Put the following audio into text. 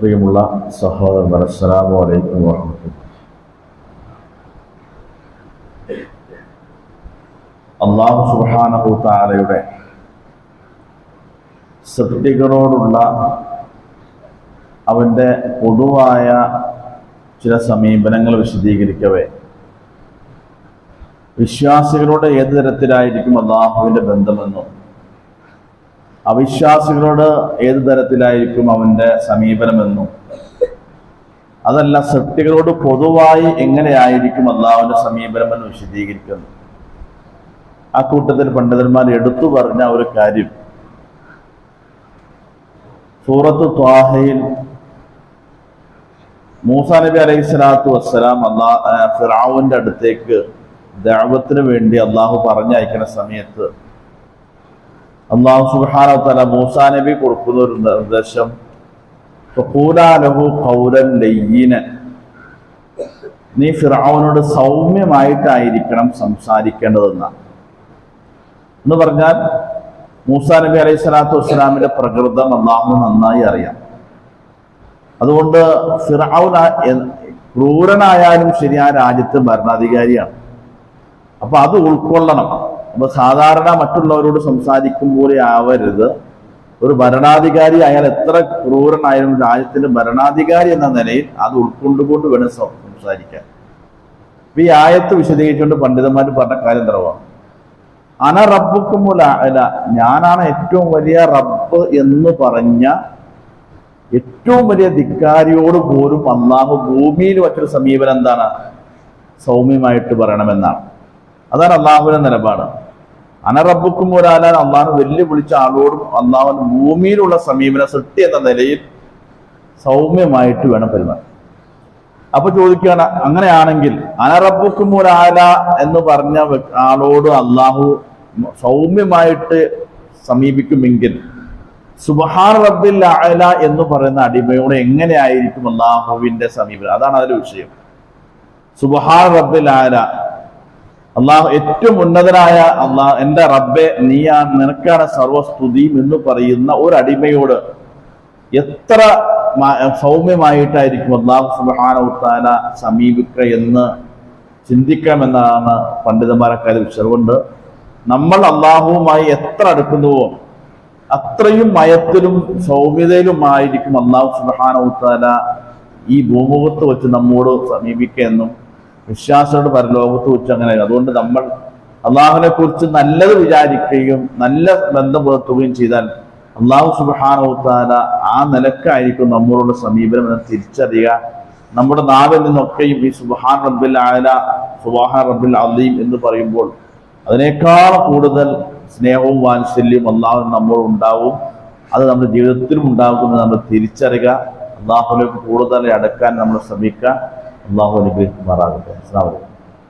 പ്രിയമുള്ള സഹോദരൻ അസ്സലാമു അലൈക്കും വാഹമത്തുള്ള അള്ളാഹു സുബ്ഹാനഹു തആലയുടെ സൃഷ്ടികളോടുള്ള അവന്റെ പൊതുവായ ചില സമീപനങ്ങൾ വിശദീകരിക്കവേ. വിശ്വാസികളോട് ഏത് തരത്തിലായിരിക്കും അള്ളാഹുവിന്റെ ബന്ധമെന്നും അവിശ്വാസികളോട് ഏത് തരത്തിലായിരിക്കും അവന്റെ സമീപനമെന്നും? അതല്ല സൃഷ്ടികളോട് പൊതുവായി എങ്ങനെയായിരിക്കും അള്ളാഹുവിന്റെ സമീപനമെന്ന് വിശദീകരിക്കുന്നു. ആ കൂട്ടത്തിൽ പണ്ഡിതന്മാർ എടുത്തു പറഞ്ഞ ഒരു കാര്യം. സൂറത്ത് ത്വാഹയിൽ മൂസാ നബി അലൈഹി സ്വലാത്തു വസ്സലാം അള്ളാ ഫിറാവുവിന്റെ അടുത്തേക്ക് ദൈവത്തിന് വേണ്ടി അള്ളാഹു പറഞ്ഞയക്കുന്ന സമയത്ത് അള്ളാഹു സുബാന മൂസാ നബി കൊടുക്കുന്ന ഒരു നിർദ്ദേശം. നീ ഫിറാവിനോട് സൗമ്യമായിട്ടായിരിക്കണം സംസാരിക്കേണ്ടതെന്നാണ്. എന്ന് പറഞ്ഞാൽ മൂസാ നബി അലൈഹി സ്വലാത്തു വസ്സലാമിന്റെ പ്രകൃതം അള്ളാഹു നന്നായി അറിയാം. അതുകൊണ്ട് ഫിറാവു ക്രൂരനായാലും ശരി ആ രാജ്യത്ത് ഭരണാധികാരിയാണ്. അപ്പൊ അത് ഉൾക്കൊള്ളണം. അപ്പൊ സാധാരണ മറ്റുള്ളവരോട് സംസാരിക്കുമ്പോൾ ആവരുത്. ഒരു ഭരണാധികാരി അയാൾ എത്ര ക്രൂരനായാലും രാജ്യത്തിന്റെ ഭരണാധികാരി എന്ന നിലയിൽ അത് ഉൾക്കൊണ്ടുകൊണ്ട് വേണം സംസാരിക്കാൻ. ഈ ആയത്ത് വിശദീകരിച്ചുകൊണ്ട് പണ്ഡിതന്മാർ പറഞ്ഞ കാര്യം തറവാണ് അന റബ്ബുക്കുമുല അല്ല ഞാനാണ് ഏറ്റവും വലിയ റബ്ബ് എന്ന് പറഞ്ഞ ഏറ്റവും വലിയ ധിക്കാരിയോട് പോലും അള്ളാഹു ഭൂമിയിൽ വച്ചൊരു സമീപനം എന്താണ്? സൗമ്യമായിട്ട് പറയണമെന്നാണ്. അതാണ് അള്ളാഹുവിന്റെ നിലപാട്. അനറബുക്കും ഒരാലാൻ അള്ളാഹു വെല്ലുവിളിച്ച ആളോടും അള്ളാഹുന് ഭൂമിയിലുള്ള സമീപന സൃഷ്ടി എന്ന നിലയിൽ സൗമ്യമായിട്ട് വേണം പെരുമാറാൻ. അപ്പൊ ചോദിക്കുകയാണ് അങ്ങനെയാണെങ്കിൽ അനറബുക്കും ഒരാല എന്ന് പറഞ്ഞ ആളോട് അള്ളാഹു സൗമ്യമായിട്ട് സമീപിക്കുമെങ്കിൽ സുബഹാൻ റബ്ബിൽ അഅല എന്ന് പറയുന്ന അടിമയോട് എങ്ങനെയായിരിക്കും അള്ളാഹുവിന്റെ സമീപനം? അതാണ് അതിലെ വിഷയം. സുബഹാൻ റബ്ബിൽ അഅല അള്ളാഹു ഏറ്റവും ഉന്നതനായ അള്ളാഹ് എന്റെ റബ്ബെ നീയാണ് നിനക്കാണ് സർവസ്തുതിയും എന്ന് പറയുന്ന ഒരു അടിമയോട് എത്ര സൗമ്യമായിട്ടായിരിക്കും അള്ളാഹു സുബാന സമീപിക്കുക എന്ന് ചിന്തിക്കാമെന്നാണ് പണ്ഡിതന്മാരെ അതുകൊണ്ട് നമ്മൾ അള്ളാഹുവുമായി എത്ര അടുക്കുന്നുവോ അത്രയും മയത്തിലും സൗമ്യതയിലുമായിരിക്കും അള്ളാഹു സുബാന ഈ ഭൂമുഖത്ത് വെച്ച് നമ്മോട് സമീപിക്കുക എന്നും വിശ്വാസത്തോട് പരലോകത്ത് വെച്ച് അങ്ങനെ അതുകൊണ്ട് നമ്മൾ അള്ളാഹുവിനെ കുറിച്ച് നല്ലത് വിചാരിക്കുകയും നല്ല ബന്ധം പുലർത്തുകയും ചെയ്താൽ അള്ളാഹു സുബാനോത്താല ആ നിലക്കായിരിക്കും നമ്മളോട് സമീപനം എന്ന് തിരിച്ചറിയുക. നമ്മുടെ നാവിൽ നിന്നൊക്കെയും ഈ സുബഹാൻ റബ്ബിൽ ആല സുബഹാൻ റബ്ബിൽ അലീം എന്ന് പറയുമ്പോൾ അതിനേക്കാൾ കൂടുതൽ സ്നേഹവും വാത്സല്യവും അള്ളാഹു നമ്മൾ ഉണ്ടാവും. അത് നമ്മുടെ ജീവിതത്തിലും ഉണ്ടാകുമെന്ന് നമ്മൾ തിരിച്ചറിയുക. അള്ളാഹുലേക്ക് കൂടുതൽ അടക്കാൻ നമ്മൾ ശ്രമിക്കുക. അള്ളാഹു അനുഗ്രഹിക്കുമാറാകട്ടെ അസ്സാം വലൈക്കും